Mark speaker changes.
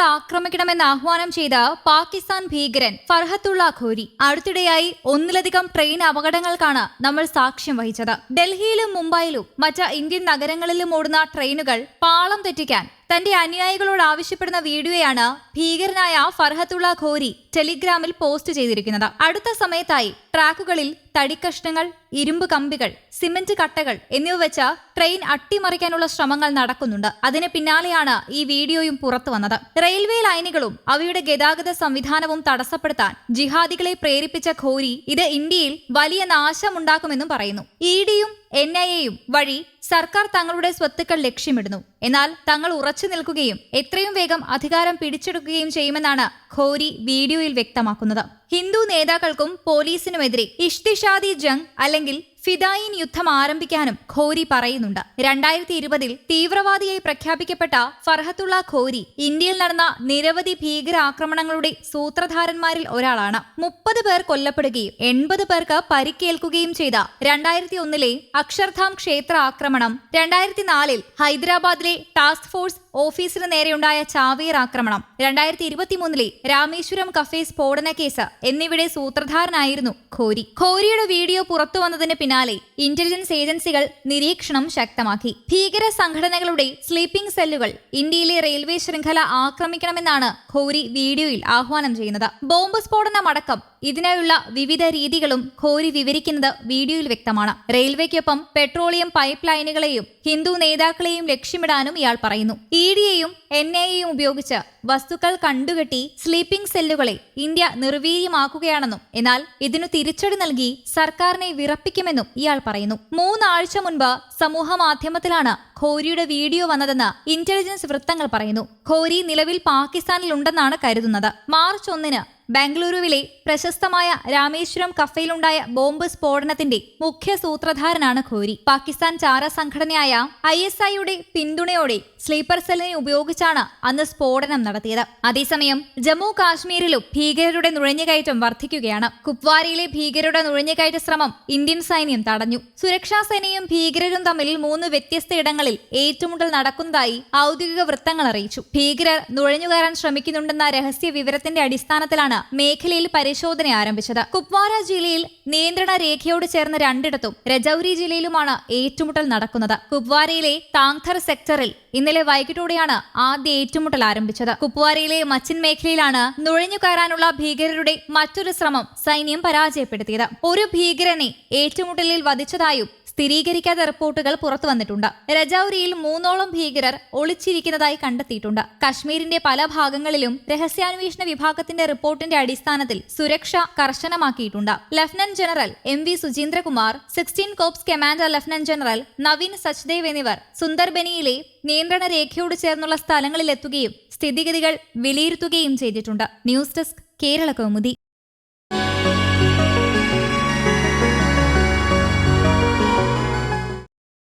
Speaker 1: ആക്രമിക്കണമെന്ന് ആഹ്വാനം ചെയ്ത പാകിസ്ഥാൻ ഭീകരൻ ഫർഹത്തുള്ള ഖോരി. അടുത്തിടെയായി ഒന്നിലധികം ട്രെയിൻ അപകടങ്ങൾക്കാണ് നമ്മൾ സാക്ഷ്യം വഹിച്ചത്. ഡൽഹിയിലും മുംബൈയിലും മറ്റ് ഇന്ത്യൻ നഗരങ്ങളിലും ഓടുന്ന ട്രെയിനുകൾ പാളം തെറ്റിക്കാൻ തന്റെ അനുയായികളോട് ആവശ്യപ്പെടുന്ന വീഡിയോയാണ് ഭീകരനായ ഫർഹത്തുള്ള ഖോരി ടെലിഗ്രാമിൽ പോസ്റ്റ് ചെയ്തിരിക്കുന്നത്. അടുത്ത സമയത്തായി ട്രാക്കുകളിൽ തടിക്കഷ്ണങ്ങൾ ഇരുമ്പ് കമ്പികൾ സിമന്റ് കട്ടകൾ എന്നിവ വെച്ച് ട്രെയിൻ അട്ടിമറിക്കാനുള്ള ശ്രമങ്ങൾ നടക്കുന്നുണ്ട്. അതിന് പിന്നാലെയാണ് ഈ വീഡിയോയും പുറത്തു വന്നത്. റെയിൽവേ ലൈനുകളും അവയുടെ ഗതാഗത സംവിധാനവും തടസ്സപ്പെടുത്താൻ ജിഹാദികളെ പ്രേരിപ്പിച്ച ഖോരി ഇത് ഇന്ത്യയിൽ വലിയ നാശമുണ്ടാക്കുമെന്നും പറയുന്നു. ഇ ഡിയും എൻ ഐ എയും വഴി സർക്കാർ തങ്ങളുടെ സ്വത്തുക്കൾ ലക്ഷ്യമിടുന്നു. എന്നാൽ തങ്ങൾ ഉറച്ചു നിൽക്കുകയും എത്രയും വേഗം അധികാരം പിടിച്ചെടുക്കുകയും ചെയ്യുമെന്നാണ് ഖോരി വീഡിയോയിൽ വ്യക്തമാക്കുന്നത്. ഹിന്ദു നേതാക്കൾക്കും പോലീസിനുമെതിരെ ഇഷ്തിഷാദി ജംഗ് അല്ലെങ്കിൽ ഫിദായിൻ യുദ്ധം ആരംഭിക്കാനും ഖോരി പറയുന്നുണ്ട്. രണ്ടായിരത്തി ഇരുപതിൽ തീവ്രവാദിയായി പ്രഖ്യാപിക്കപ്പെട്ട ഫർഹത്തുള്ള ഖോരി ഇന്ത്യയിൽ നടന്ന നിരവധി ഭീകരാക്രമണങ്ങളുടെ സൂത്രധാരന്മാരിൽ ഒരാളാണ്. മുപ്പത് പേർ കൊല്ലപ്പെടുകയും എൺപത് പേർക്ക് പരിക്കേൽക്കുകയും ചെയ്ത രണ്ടായിരത്തി ഒന്നിലെ അക്ഷർധാം ക്ഷേത്ര ആക്രമണം രണ്ടായിരത്തി നാലിൽ ഹൈദരാബാദിലെ ടാസ്ക് ഫോഴ്സ് ഓഫീസിന് നേരെയുണ്ടായ ചാവേർ ആക്രമണം. രണ്ടായിരത്തി ഇരുപത്തിമൂന്നിലെ രാമേശ്വരം കഫേ സ്ഫോടന കേസ് എന്നിവിടെ സൂത്രധാരനായിരുന്നു ഖോരി. ഖോരിയുടെ വീഡിയോ പുറത്തു വന്നതിന് പിന്നാലെ ഇന്റലിജൻസ് ഏജൻസികൾ നിരീക്ഷണം ശക്തമാക്കി. ഭീകര സംഘടനകളുടെ സ്ലീപ്പിംഗ് സെല്ലുകൾ ഇന്ത്യയിലെ റെയിൽവേ ശൃംഖല ആക്രമിക്കണമെന്നാണ് ഖോരി വീഡിയോയിൽ ആഹ്വാനം ചെയ്യുന്നത്. ബോംബ് സ്ഫോടനമടക്കം ഇതിനായുള്ള വിവിധ രീതികളും ഖോരി വിവരിക്കുന്നത് വീഡിയോയിൽ വ്യക്തമാണ്. റെയിൽവേക്കൊപ്പം പെട്രോളിയം പൈപ്പ് ലൈനുകളെയും ഹിന്ദു നേതാക്കളെയും ലക്ഷ്യമിടാനും ഇയാൾ പറയുന്നു. ഇ എയും എൻ ഐ എയും ഉപയോഗിച്ച് വസ്തുക്കൾ കണ്ടുകെട്ടി സ്ലീപ്പിംഗ് സെല്ലുകളെ ഇന്ത്യ നിർവീര്യമാക്കുകയാണെന്നും എന്നാൽ ഇതിനു തിരിച്ചടി നൽകി സർക്കാരിനെ വിറപ്പിക്കുമെന്നും ഇയാൾ പറയുന്നു. മൂന്നാഴ്ച മുൻപ് സമൂഹ മാധ്യമത്തിലാണ് ഖോരിയുടെ വീഡിയോ വന്നതെന്ന് ഇന്റലിജൻസ് വൃത്തങ്ങൾ പറയുന്നു. ഖോരി നിലവിൽ പാകിസ്ഥാനിലുണ്ടെന്നാണ് കരുതുന്നത്. മാർച്ച് ഒന്നിന് ബാംഗ്ലൂരുവിലെ പ്രശസ്തമായ രാമേശ്വരം കഫയിലുണ്ടായ ബോംബ് സ്ഫോടനത്തിന്റെ മുഖ്യ സൂത്രധാരനാണ് ഖോരി. പാകിസ്ഥാൻ ചാര സംഘടനയായ ഐ പിന്തുണയോടെ സ്ലീപ്പർ സെല്ലിനെ ഉപയോഗിച്ചാണ് അന്ന് സ്ഫോടനം നടത്തിയത്. അതേസമയം ജമ്മു കാശ്മീരിലും ഭീകരരുടെ നുഴഞ്ഞുകയറ്റം വർദ്ധിക്കുകയാണ്. കുപ്വാരയിലെ ഭീകരരുടെ നുഴഞ്ഞുകയറ്റ ശ്രമം ഇന്ത്യൻ സൈന്യം തടഞ്ഞു. സുരക്ഷാ സേനയും ഭീകരരും തമ്മിൽ മൂന്ന് വ്യത്യസ്ത ഇടങ്ങളിൽ ഏറ്റുമുട്ടൽ നടക്കുന്നതായി ഔദ്യോഗിക വൃത്തങ്ങൾ അറിയിച്ചു. ഭീകരർ നുഴഞ്ഞുകയറാൻ ശ്രമിക്കുന്നുണ്ടെന്ന രഹസ്യ വിവരത്തിന്റെ അടിസ്ഥാനത്തിലാണ് മേഖലയിൽ പരിശോധന ആരംഭിച്ചത്. കുപ്വാര ജില്ലയിൽ നിയന്ത്രണ രേഖയോട് ചേർന്ന രണ്ടിടത്തും രജൌരി ജില്ലയിലുമാണ് ഏറ്റുമുട്ടൽ നടക്കുന്നത്. കുപ്വാരയിലെ താങ്ധർ സെക്ടറിൽ ഇന്നലെ വൈകിട്ടോടെയാണ് ആദ്യ ഏറ്റുമുട്ടൽ ആരംഭിച്ചത്. കുപ്വാരയിലെ മച്ചിൻ മേഖലയിലാണ് നുഴഞ്ഞു കയറാനുള്ള ഭീകരരുടെ മറ്റൊരു ശ്രമം സൈന്യം പരാജയപ്പെടുത്തിയത്. ഒരു ഭീകരനെ ഏറ്റുമുട്ടലിൽ വധിച്ചതായും സ്ഥിരീകരിക്കാത്ത റിപ്പോർട്ടുകൾ പുറത്തു വന്നിട്ടുണ്ട്. രജൌരിയിൽ മൂന്നോളം ഭീകരർ ഒളിച്ചിരിക്കുന്നതായി കണ്ടെത്തിയിട്ടുണ്ട്. കശ്മീരിന്റെ പല ഭാഗങ്ങളിലും രഹസ്യാന്വേഷണ വിഭാഗത്തിന്റെ റിപ്പോർട്ടിന്റെ അടിസ്ഥാനത്തിൽ സുരക്ഷ കർശനമാക്കിയിട്ടുണ്ട്. Lieutenant general M V Suchindra Kumar sixteen corps commander lieutenant general Naveen Sachdev എന്നിവർ സുന്ദർബനിയിലെ നിയന്ത്രണ രേഖയോട് ചേർന്നുള്ള സ്ഥലങ്ങളിലെത്തുകയും സ്ഥിതിഗതികൾ വിലയിരുത്തുകയും ചെയ്തിട്ടുണ്ട്. News desk Kerala Kaumudi.